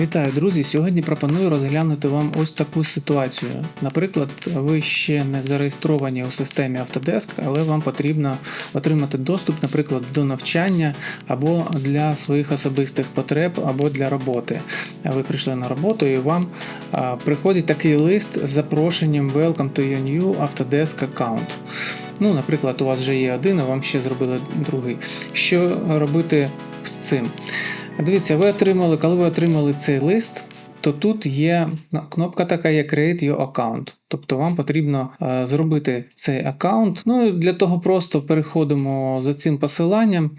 Вітаю, друзі! Сьогодні пропоную розглянути вам ось таку ситуацію. Наприклад, ви ще не зареєстровані у системі Autodesk, але вам потрібно отримати доступ, наприклад, до навчання або для своїх особистих потреб, або для роботи. Ви прийшли на роботу і вам приходить такий лист з запрошенням Welcome to your new Autodesk account. Ну, наприклад, у вас вже є один, а вам ще зробили другий. Що робити з цим? Дивіться, ви отримали, коли ви отримали цей лист, то тут є кнопка така, як Create Your Account. Тобто вам потрібно е, зробити цей аккаунт. Ну для того просто переходимо за цим посиланням,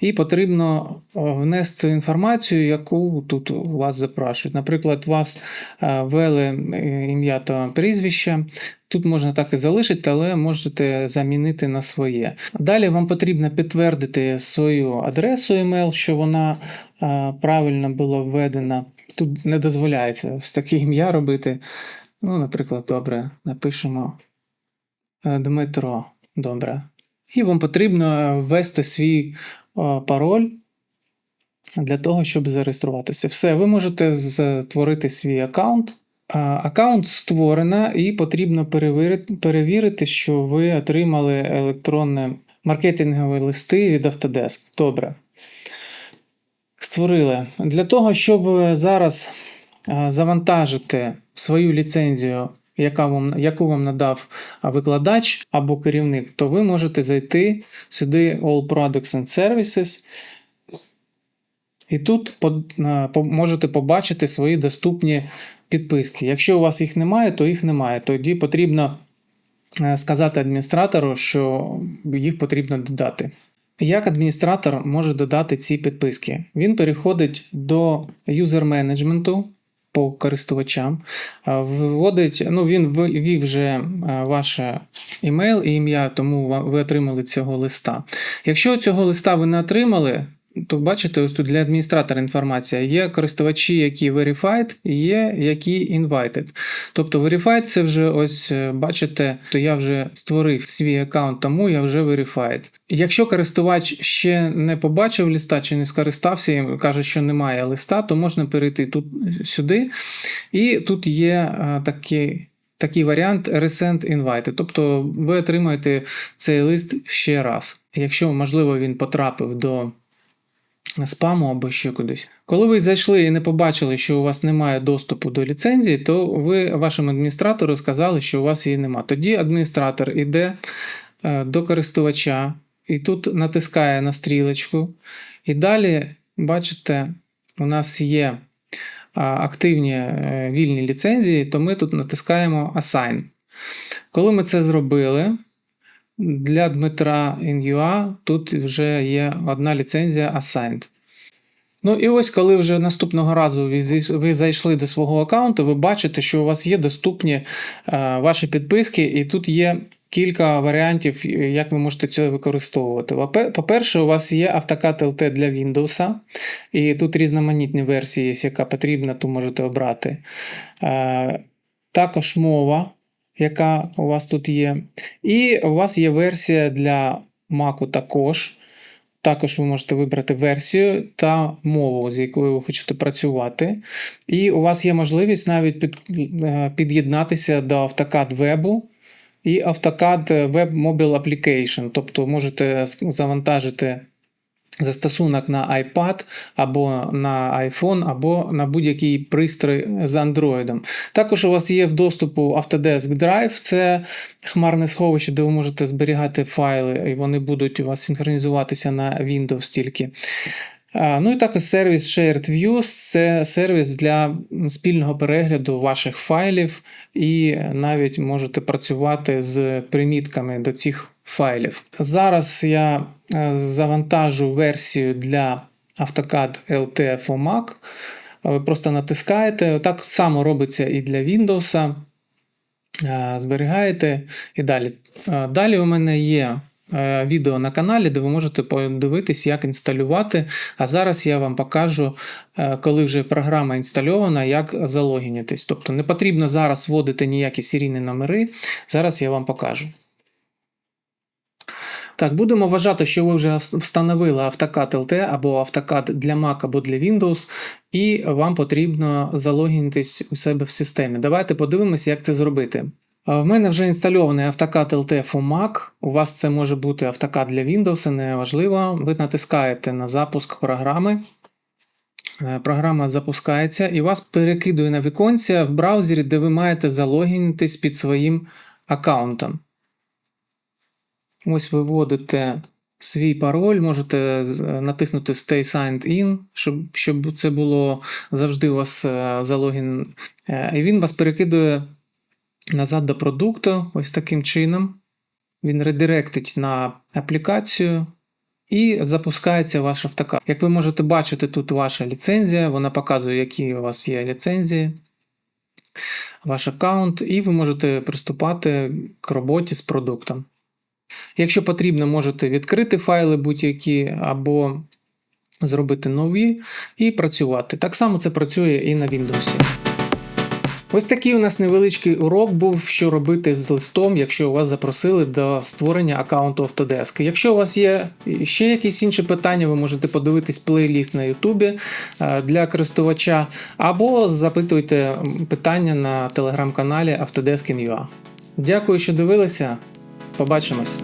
і потрібно внести інформацію, яку тут вас запрашують. Наприклад, вас е, ввели е, ім'я та прізвище. Тут можна так і залишити, але можете замінити на своє. Далі вам потрібно підтвердити свою адресу email, що вона правильно була введена. Тут не дозволяється ось таке ім'я робити. Ну, наприклад, добре, напишемо е, Дмитро. Добре. І вам потрібно ввести свій о, пароль для того, щоб зареєструватися. Все, ви можете створити свій аккаунт. Аккаунт створено, і потрібно перевірити, що ви отримали електронне маркетингові листи від Autodesk. Добре. Створили. Для того, щоб зараз завантажити свою ліцензію, яка вам, яку вам надав викладач або керівник, то ви можете зайти сюди All Products and Services. І тут по, можете побачити свої доступні підписки. Якщо у вас їх немає, то їх немає. Тоді потрібно е, сказати адміністратору, що їх потрібно додати. Як адміністратор може додати ці підписки? Він переходить до юзер менеджменту по користувачам, вводить, ну він ввів вже е, ваше імейл і ім'я, тому ви отримали цього листа. Якщо цього листа ви не отримали, то бачите, ось тут для адміністратора інформація. Є користувачі, які verified, є які invited. Тобто verified це вже ось е, бачите, то я вже створив свій аккаунт, тому я вже verified. Якщо користувач ще не побачив листа чи не скористався і каже, що немає листа, то можна перейти тут сюди. І тут є е, такий. Такий варіант Resend Invite. Тобто ви отримаєте цей лист ще раз. Якщо, можливо, він потрапив до спаму або ще кудись. Коли ви зайшли і не побачили, що у вас немає доступу до ліцензії, то ви вашому адміністратору сказали, що у вас її немає. Тоді адміністратор іде е, до користувача і тут натискає на стрілочку. І далі, бачите, у нас є активні е, вільні ліцензії, то ми тут натискаємо Assign. Коли ми це зробили, для Дмитра InUA тут вже є одна ліцензія Assigned. Ну і ось, коли вже наступного разу ви зайшли до свого аккаунту, ви бачите, що у вас є доступні е, ваші підписки, і тут є кілька варіантів, як ви можете це використовувати. По-перше, у вас є AutoCAD LT для Windows, і тут різноманітні версії, яка потрібна, то можете обрати. Е, Також мова, яка у вас тут є. І у вас є версія для Mac також. Також ви можете вибрати версію та мову, з якою ви хочете працювати. І у вас є можливість навіть під, е, під'єднатися до AutoCAD Web і AutoCAD Web Mobile Application. Тобто можете завантажити застосунок на iPad або на iPhone, або на будь-який пристрой з Android. Також у вас є в доступу Autodesk Drive, це хмарне сховище, де ви можете зберігати файли, і вони будуть у вас синхронізуватися на Windows тільки. Ну і також сервіс Shared Views це сервіс для спільного перегляду ваших файлів, і навіть можете працювати з примітками до цих файлів. Зараз я е, завантажу версію для AutoCAD LT for Mac. Ви просто натискаєте. Так само робиться і для Windows. Е, Зберігаєте і далі. Е, Далі у мене є відео на каналі, де ви можете подивитись, як інсталювати. А зараз я вам покажу, коли вже програма інстальована, як залогінитись. Тобто не потрібно зараз вводити ніякі серійні номери. Зараз я вам покажу. Так, будемо вважати, що ви вже встановили AutoCAD LT або AutoCAD для Mac або для Windows, і вам потрібно залогінитись у себе в системі. Давайте подивимося, як це зробити. В мене вже інстальований AutoCAD LT for Mac. У вас це може бути AutoCAD для Windows, не важливо. Ви натискаєте на запуск програми. Е, Програма запускається і вас перекидує на віконця в браузері, де ви маєте залогінитись під своїм аккаунтом. Ось ви вводите свій пароль, можете натиснути Stay Signed In, щоб, щоб це було завжди у вас е, залогін. Е, І він вас перекидує назад до продукту, ось таким чином. Він редиректить на аплікацію і запускається ваш автокад. Як ви можете бачити, тут ваша ліцензія, вона показує, які у вас є ліцензії, ваш аккаунт, і ви можете приступати к роботі з продуктом. Якщо потрібно, можете відкрити файли будь-які або зробити нові і працювати. Так само це працює і на Windows. Ось такий у нас невеличкий урок був, що робити з листом, якщо вас запросили до створення аккаунту Autodesk. Якщо у вас є ще якісь інші питання, ви можете подивитись плейліст на Ютубі е, для користувача, або запитуйте питання на телеграм-каналі Autodesk.in.ua. Дякую, що дивилися. Побачимось!